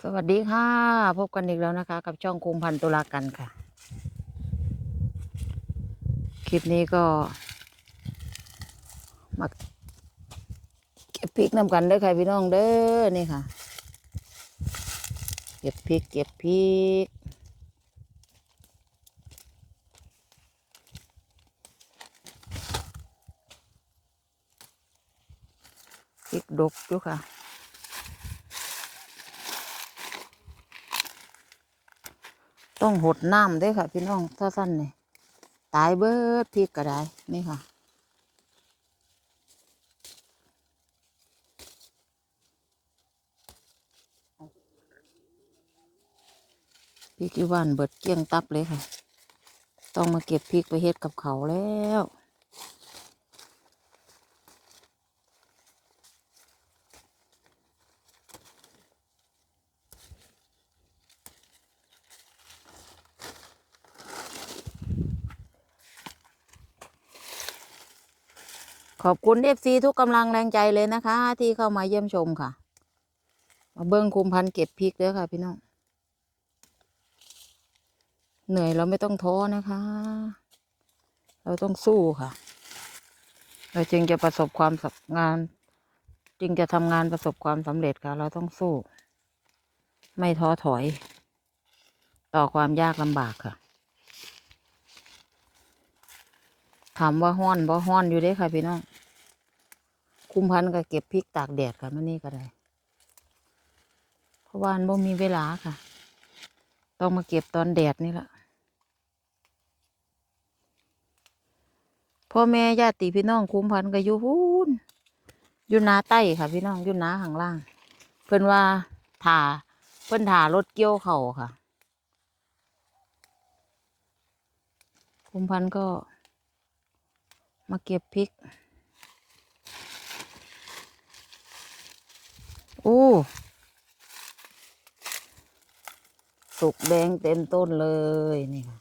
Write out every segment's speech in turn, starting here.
สวัสดีค่ะ พบกันอีกแล้วนะคะ กับช่องคุมพันตุลากันค่ะ คลิปนี้ก็มาเก็บพริกนำกันเด้อค่ะพี่น้องเด้อนี่ค่ะ เก็บพริกเก็บพริกพริกดกอยู่ค่ะ ต้องหดน้ำด้วยค่ะ พี่น้องถ้าสั้นนี่ตายเบิดพริกก็ได้นี่ค่ะ พริกที่บ้านเบิดเกลี้ยงตับเลยค่ะ ต้องมาเก็บพริกไปเฮ็ดกับเขาแล้ว ขอบคุณเอฟซีทุกกำลังแรงใจเลยนะคะ ที่เข้ามาเยี่ยมชมค่ะ มาเบิ้งคุมพันเก็บพริกเด้อค่ะ พี่น้อง เหนื่อยเราไม่ต้องท้อนะคะ เราต้องสู้ค่ะ เราจึงจะประสบความสำงาน จึงจะทำงานประสบความสำเร็จค่ะ เราต้องสู้ ไม่ท้อถอย ต่อความยากลำบากค่ะถามว่าห้อนบ่ห้อนอยู่เด้ค่ะพี่น้อง คุมพันธุ์ก็เก็บพริกตากแดดค่ะมันนี่ก็ได้เพราะว่ามันบ่มีเวลาค่ะ ต้องมาเก็บตอนแดดนี่แหละพ่อแม่ญาติพี่น้องคุมพันธุ์ก็อยู่พูนอยู่นาใต้ค่ะ พี่น้องอยู่นาข้างล่าง เพิ่นว่าถ่าเพิ่นถ่ารถเกี่ยวเข่าค่ะ คุมพันธุ์ก็มาเก็บพริก อ้สุกแดงเต็มต้นเลยนี่ค่ะ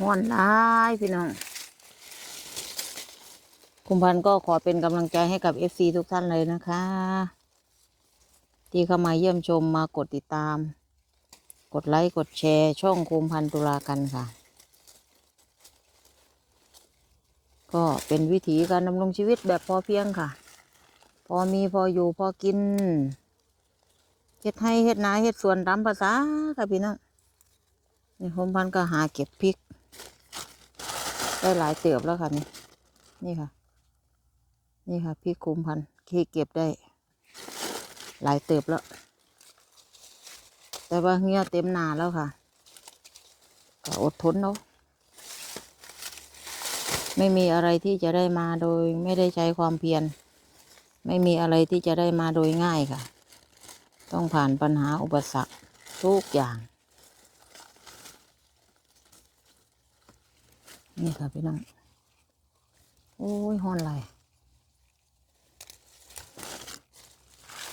ห้อนร้ายพี่น้อง คุมพันก็ขอเป็นกำลังใจให้กับเอฟซีทุกท่านเลยนะคะ ที่เข้ามาเยี่ยมชมมากดติดตาม กดไลค์ กดแชร์ช่องคุมพันตุลากันค่ะ ก็เป็นวิถีการดำรงชีวิตแบบพอเพียงค่ะ พอมีพออยู่พอกินเฮ็ดให้เฮ็ดนาเฮ็ดสวนตามภาษาค่ะพี่น้องนี่คุมพันก็หาเก็บพริก ได้หลายเติบแล้วค่ะนี่นี่ค่ะ นี่ค่ะพี่คุมพันธุ์ที่เก็บได้ หลายเติบแล้ว แต่ว่าเงี้ยเต็มนาแล้วค่ะ ก็อดทนเนาะไม่มีอะไรที่จะได้มาโดยไม่ได้ใช้ความเพียร ไม่มีอะไรที่จะได้มาโดยง่ายค่ะ ต้องผ่านปัญหาอุปสรรคทุกอย่าง นี่ค่ะพี่น้อง โอ้ยห้อนไหลย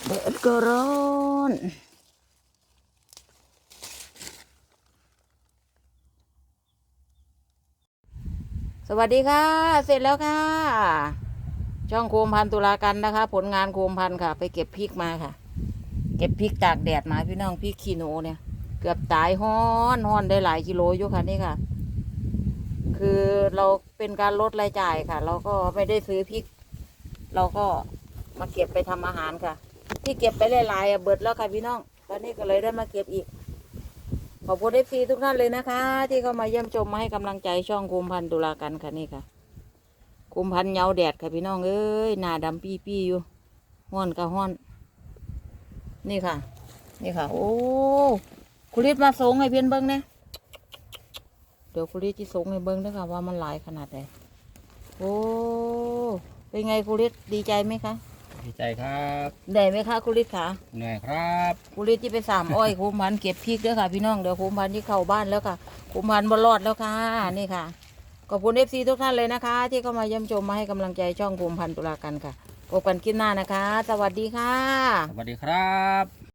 แดดก็ร้อนสวัสดีค่ะ เสร็จแล้วค่ะ ช่องโคมพันตุลากันนะคะ ผลงานโคมพันค่ะ ไปเก็บพริกมาค่ะ เก็บพริกตากแดดมาพี่น้องพริกขี้หนูเนี่ย เกือบตายห้อนห้อนได้หลายกิโลอยู่ค่ะนี่ค่ะ คือเราเป็นการลดรายจ่ายค่ะ เราก็ไม่ได้ซื้อพริก เราก็มาเก็บไปทำอาหารค่ะ ที่เก็บไปหลายๆเบิดแล้วค่ะพี่น้อง ตอนนี้ก็เลยได้มาเก็บอีกพอบคุณเอฟซีทุกท่านเลยนะคะ ที่เข้ามาเยี่ยมชมมาให้กำลังใจช่องคุมพันธุ์ตุลากันค่ะนี่ค่ะคุมพันธุ์เงาแดดค่ะพี่น้องเอ้ยหน้าดำปี้ปี้อยู่ห้อนก็ห้อน นี่ค่ะ นี่ค่ะ โอ้คุณฤทธิ์มาส่งให้เพียนเบิ้งเนี่ย เดี๋ยวคุณฤทธิ์ที่ส่งให้เบิ้งด้วยค่ะว่ามันหลายขนาดไหนโอ้เป็นไงคุณฤทธิ์ดีใจไหมคะดีใจครับได้ไหมคะคุณฤทธิ์คะเหนื่อยครับคุริที่ไปสามอ้อยคุมพันธุ์เก็บพริกเด้อค่ะ พี่น้องเดี๋ยวคุมพันธุ์ที่เข้าบ้านแล้วค่ะคุมพันธุ์บรอดแล้วค่ะนี่ค่ะขอบคุณเอฟซีทุกท่านเลยนะคะ ที่เข้ามาเยี่ยมชมมาให้กำลังใจช่องคุมพันธุ์ตุลากันค่ะพบกันคลิปหน้านะคะ สวัสดีค่ะ สวัสดีครับ